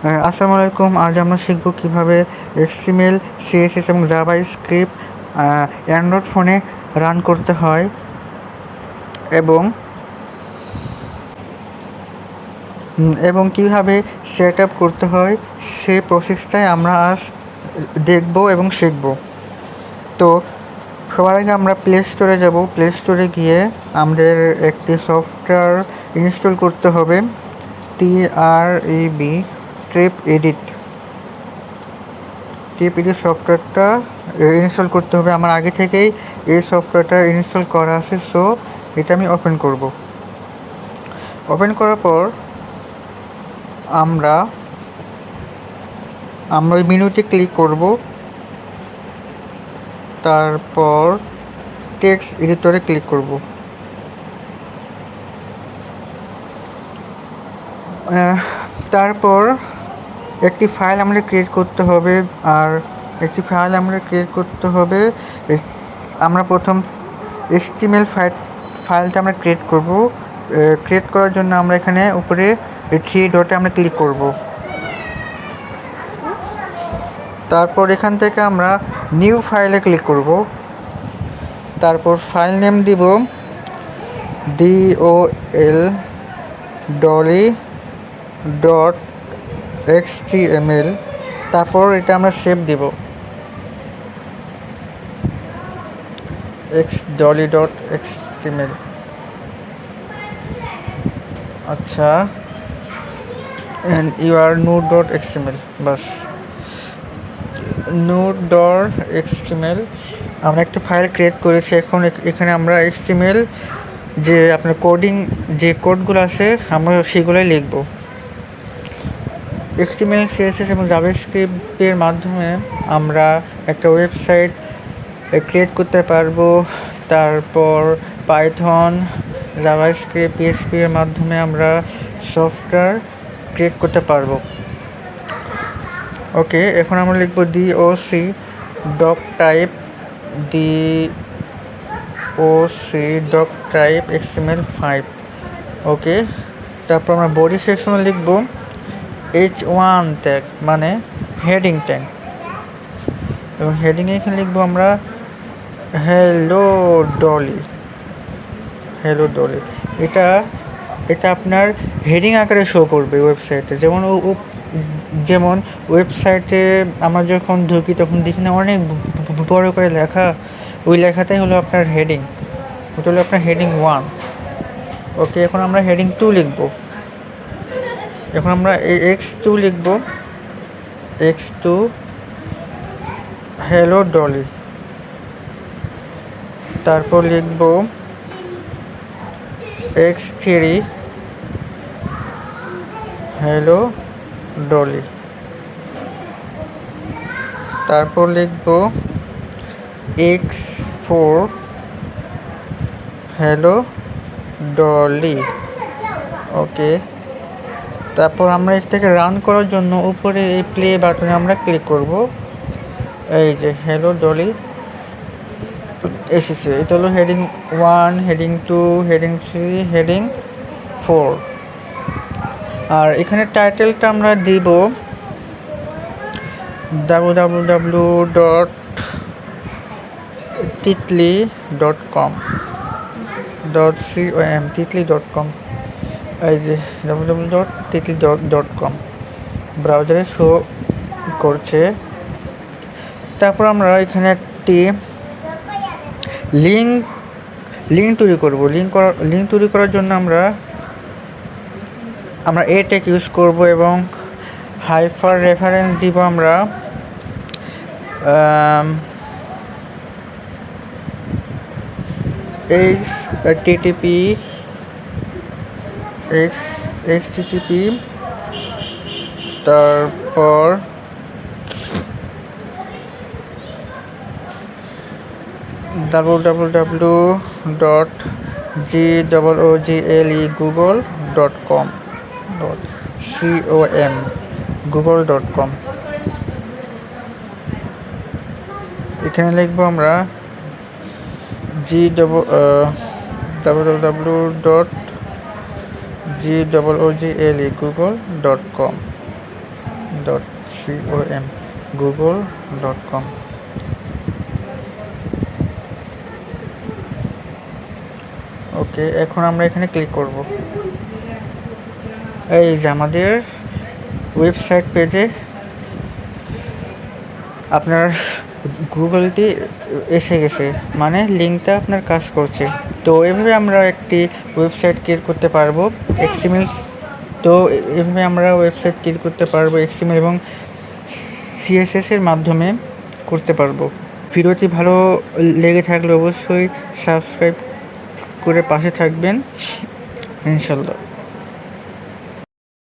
আহ, আসসালামু আলাইকুম। আজ আমরা শিখব কীভাবে এক্সটিমেল সিএসএস এবং জাভা স্ক্রিপ্ট অ্যান্ড্রয়েড ফোনে রান করতে হয় এবং এবং কীভাবে সেট আপ করতে হয় সে প্রসেসটাই আমরা আজ দেখব এবং শিখব। তো সবার আগে আমরা প্লে স্টোরে যাব। প্লে স্টোরে গিয়ে আমাদের একটি সফটওয়্যার ইনস্টল করতে হবে। T R B trip edit trip edit সফটওয়্যারটা ইনস্টল করতে হবে। আমার আগে থেকেই এই সফটওয়্যারটা ইনস্টল করা আছে সো এটা আমি ওপেন করব। ওপেন করার পর আমরা আমরা ওই মেনুতে ক্লিক করব। তারপর টেক্সট এডিটরে ক্লিক করব। তারপর একটি ফাইল আমাদের ক্রিয়েট করতে হবে, আর একটি ফাইল আমরা ক্রিয়েট করতে হবে। আমরা প্রথম এক্সটিমেল ফাইল ফাইলটা আমরা ক্রিয়েট করব। ক্রিয়েট করার জন্য আমরা এখানে উপরে থ্রি ডটে আমরা ক্লিক করব। তারপর এখান থেকে আমরা নিউ ফাইলে ক্লিক করব। তারপর ফাইল নেম দিব ডিও এল ডলি ডট এক্সটিএমএল তারপর এটা আমরা সেভ দিব। X Dolly dot X XHTML আচ্ছা। And you are note dot XHTML bus. Note dot XHTML আমরা একটা ফাইল ক্রিয়েট করেছি। এখন এখ- এখানে আমরা এক্সটিএমএল যে আপনার কোডিং যে কোডগুলো আছে, আমরা সেগুলোই লিখব। এক্সটিএমএল সিএসএস এবং জাভাস্ক্রিপ্টের মাধ্যমে আমরা একটা ওয়েবসাইট ক্রিয়েট করতে পারব। তারপর পাইথন জাভাস্ক্রিপ্ট পিএসপি এর মাধ্যমে আমরা সফটওয়্যার ক্রিয়েট করতে পারব। ওকে এখন আমরা লিখব C doc type D O C doc type XML five okay তারপর আমরা বডি সেকশনে লিখব। এইচ ওয়ান ট্যাগ মানে হেডিং ট্যাগ এবং হেডিংয়ে এখানে লিখব আমরা হ্যালো ডলি হ্যালো ডলি এটা এটা আপনার হেডিং আকারে শো করবে ওয়েবসাইটে যেমন যেমন ওয়েবসাইটে আমরা যখন ঢুকি, তখন দেখি না অনেক বড় করে লেখা। ওই লেখাটাই হলো আপনার হেডিং ওটা হলো আপনার হেডিং ওয়ান ওকে এখন আমরা হেডিং টু লিখব। এখন আমরা এক্স টু লিখব। এক্স টু হ্যালো ডলি তারপর লিখব এক্স থ্রি হ্যালো ডলি তারপর লিখব X four hello Dolly okay. তারপর আমরা এটাকে রান করার জন্য উপরে এই প্লে বাটনে আমরা ক্লিক করব। এই যে হ্যালো ডলি এসেছে। এটা হলো heading one heading two heading three heading four আর এখানে টাইটেলটা আমরা দিব W W W dot Titli dot com dot C O M Titli dot com এই যে W W dot Titli dot dot com ব্রাউজারে শো করছে। তারপর আমরা এখানে একটি লিঙ্ক লিঙ্ক তৈরি করব। লিঙ্ক করার লিঙ্ক তৈরি করার জন্য আমরা আমরা এ টেক ইউজ করব এবং হাইফার রেফারেন্স দিব আমরা X TTP X X TTP তারপর W W W dot G double O G L E Google dot com dot C O M Google dot com এখানে লিখব আমরা G W W W dot G double O G L E Google dot com dot C O M Google dot com okay এখন আমরা এখানে click করব। এই যে আমাদের ওয়েবসাইট পেজে আপনার গুগলটি এসে গেছে। মানে লিঙ্কটা আপনার কাজ করছে। তো এভাবে আমরা একটি ওয়েবসাইট ক্রিয়েট করতে পারব, এক্সিমেল। তো এভাবে আমরা ওয়েবসাইট ক্রিয়েট করতে পারব, এক্সিমেল এবং সিএসএস এর মাধ্যমে করতে পারব। ভিডিওটি ভালো লেগে থাকলে অবশ্যই সাবস্ক্রাইব করে পাশে থাকবেন। ইনশাল্লাহ